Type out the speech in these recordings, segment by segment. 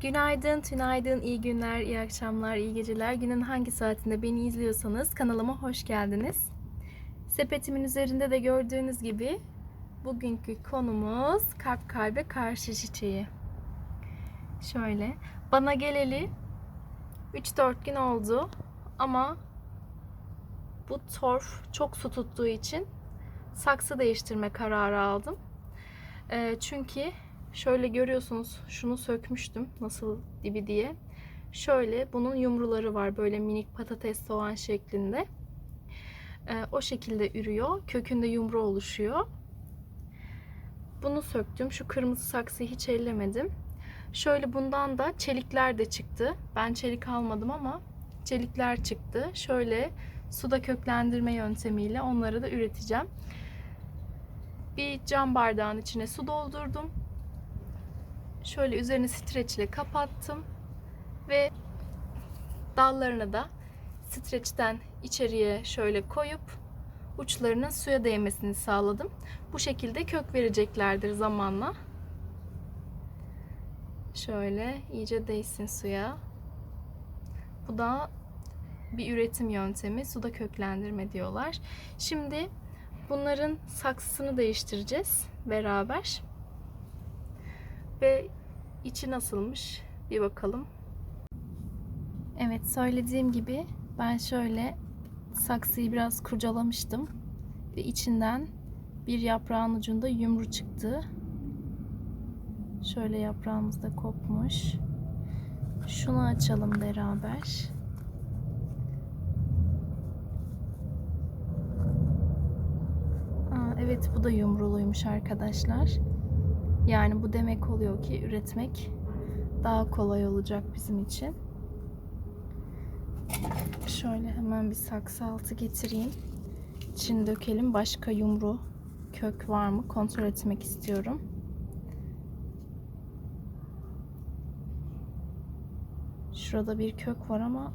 Günaydın, tünaydın, iyi günler, iyi akşamlar, iyi geceler. Günün hangi saatinde beni izliyorsanız kanalıma hoş geldiniz. Sepetimin üzerinde de gördüğünüz gibi bugünkü konumuz kalp kalbe karşı çiçeği. Şöyle, bana geleli 3-4 gün oldu ama bu torf çok su tuttuğu için saksı değiştirme kararı aldım. Çünkü şöyle görüyorsunuz şunu sökmüştüm nasıl dibi diye. Şöyle bunun yumruları var böyle minik patates soğan şeklinde. Ee, o şekilde ürüyor. Kökünde yumru oluşuyor. Bunu söktüm. Şu kırmızı saksıyı hiç ellemedim. Şöyle bundan da çelikler de çıktı. Ben çelik almadım ama çelikler çıktı. Şöyle suda köklendirme yöntemiyle onları da üreteceğim. Bir cam bardağın içine su doldurdum. Şöyle üzerini streç ile kapattım ve dallarını da streçten içeriye şöyle koyup uçlarının suya değmesini sağladım. Bu şekilde kök vereceklerdir zamanla. Şöyle iyice değsin suya. Bu da bir üretim yöntemi. Suda köklendirme diyorlar. Şimdi bunların saksısını değiştireceğiz beraber. Ve içi nasılmış bir bakalım. Evet söylediğim gibi ben şöyle saksıyı biraz kurcalamıştım. Ve içinden bir yaprağın ucunda yumru çıktı. Şöyle yaprağımız da kopmuş. Şunu açalım beraber. Aa, evet bu da yumruluymuş arkadaşlar. Yani bu demek oluyor ki üretmek daha kolay olacak bizim için. Şöyle hemen bir saksı altı getireyim. İçini dökelim. Başka yumru kök var mı kontrol etmek istiyorum. Şurada bir kök var ama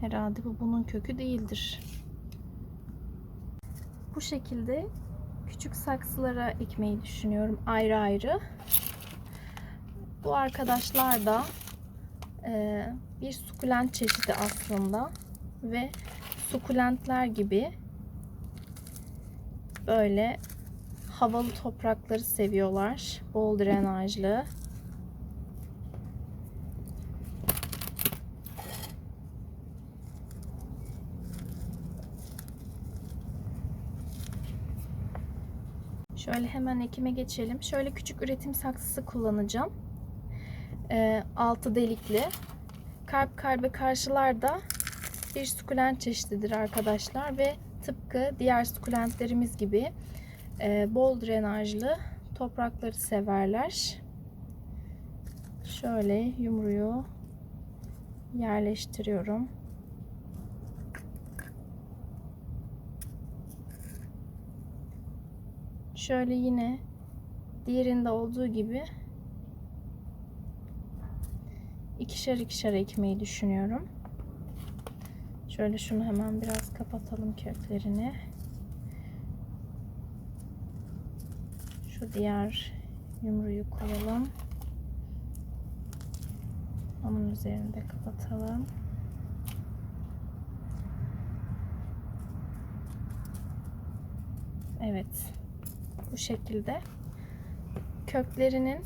herhalde bu bunun kökü değildir. Bu şekilde küçük saksılara ekmeyi düşünüyorum ayrı ayrı. Bu arkadaşlar da e, bir sukulent çeşidi aslında ve sukulentler gibi böyle havalı toprakları seviyorlar. Bol drenajlı. Şöyle hemen ekime geçelim. Şöyle küçük üretim saksısı kullanacağım. E, altı delikli. Kalp kalbe karşılarda bir sukulent çeşididir arkadaşlar ve tıpkı diğer sukulentlerimiz gibi e, bol drenajlı toprakları severler. Şöyle yumruyu yerleştiriyorum. Şöyle yine diğerinde olduğu gibi ikişer ikişer ekmeği düşünüyorum. Şöyle şunu hemen biraz kapatalım köklerini. Şu diğer yumruyu koyalım. Onun üzerinde kapatalım. Evet. Bu şekilde köklerinin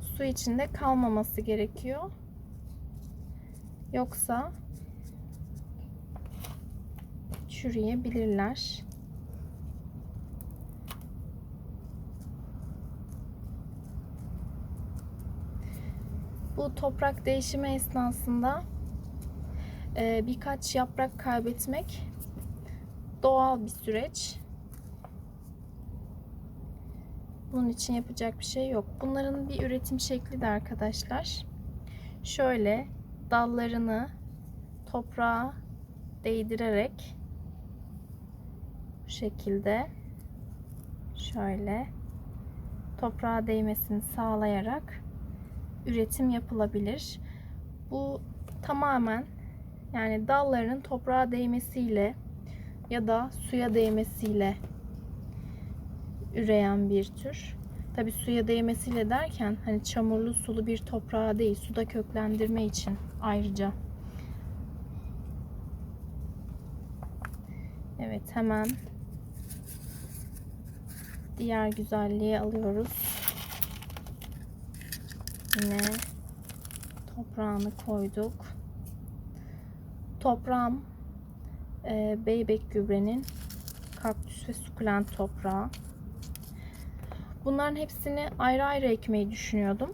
su içinde kalmaması gerekiyor. Yoksa çürüyebilirler. Bu toprak değişimi esnasında e, birkaç yaprak kaybetmek doğal bir süreç. Bunun için yapacak bir şey yok. Bunların bir üretim şekli de arkadaşlar. Şöyle dallarını toprağa değdirerek bu şekilde şöyle toprağa değmesini sağlayarak üretim yapılabilir. Bu tamamen yani dallarının toprağa değmesiyle ya da suya değmesiyle üreyen bir tür. Tabi suya değmesiyle derken hani çamurlu sulu bir toprağa değil suda köklendirme için ayrıca. Evet hemen diğer güzelliği alıyoruz. Yine toprağını koyduk. Toprağım e, Beybek gübrenin kaktüs ve sukulent toprağı. Bunların hepsini ayrı ayrı ekmeyi düşünüyordum.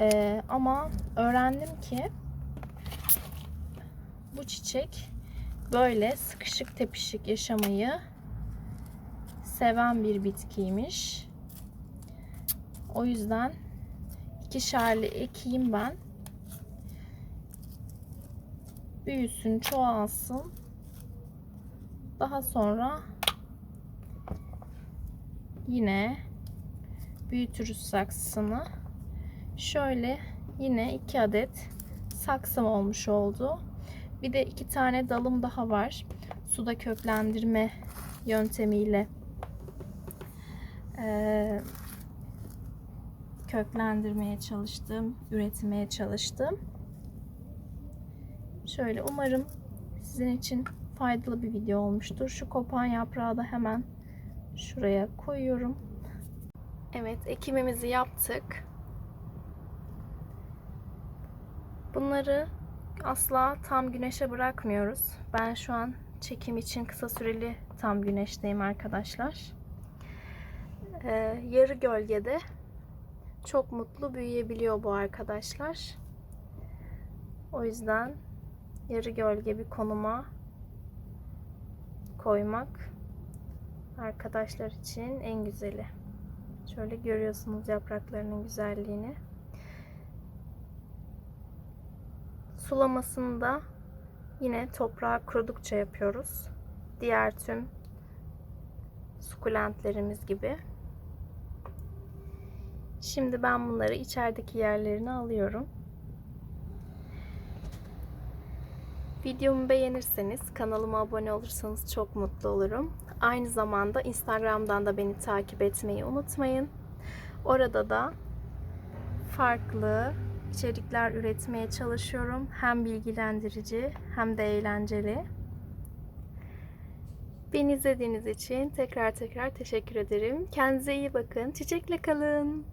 E, ama öğrendim ki bu çiçek böyle sıkışık tepişik yaşamayı seven bir bitkiymiş. O yüzden ikişerli ekeyim ben. Büyüsün, çoğalsın. Daha sonra yine büyütürüz saksısını. Şöyle yine iki adet saksım olmuş oldu. Bir de iki tane dalım daha var. Suda köklendirme yöntemiyle eee, köklendirmeye çalıştım, üretmeye çalıştım. Şöyle umarım sizin için faydalı bir video olmuştur. Şu kopan yaprağı da hemen şuraya koyuyorum. Evet, ekimimizi yaptık. Bunları asla tam güneşe bırakmıyoruz. Ben şu an çekim için kısa süreli tam güneşteyim arkadaşlar. Ee, yarı gölgede çok mutlu büyüyebiliyor bu arkadaşlar. O yüzden yarı gölge bir konuma koymak arkadaşlar için en güzeli. Şöyle görüyorsunuz yapraklarının güzelliğini. Sulamasını da yine toprağı kurudukça yapıyoruz. Diğer tüm sukulentlerimiz gibi. Şimdi ben bunları içerideki yerlerine alıyorum. Videomu beğenirseniz, kanalıma abone olursanız çok mutlu olurum. Aynı zamanda Instagram'dan da beni takip etmeyi unutmayın. Orada da farklı içerikler üretmeye çalışıyorum. Hem bilgilendirici hem de eğlenceli. Beni izlediğiniz için tekrar tekrar teşekkür ederim. Kendinize iyi bakın. Çiçekle kalın.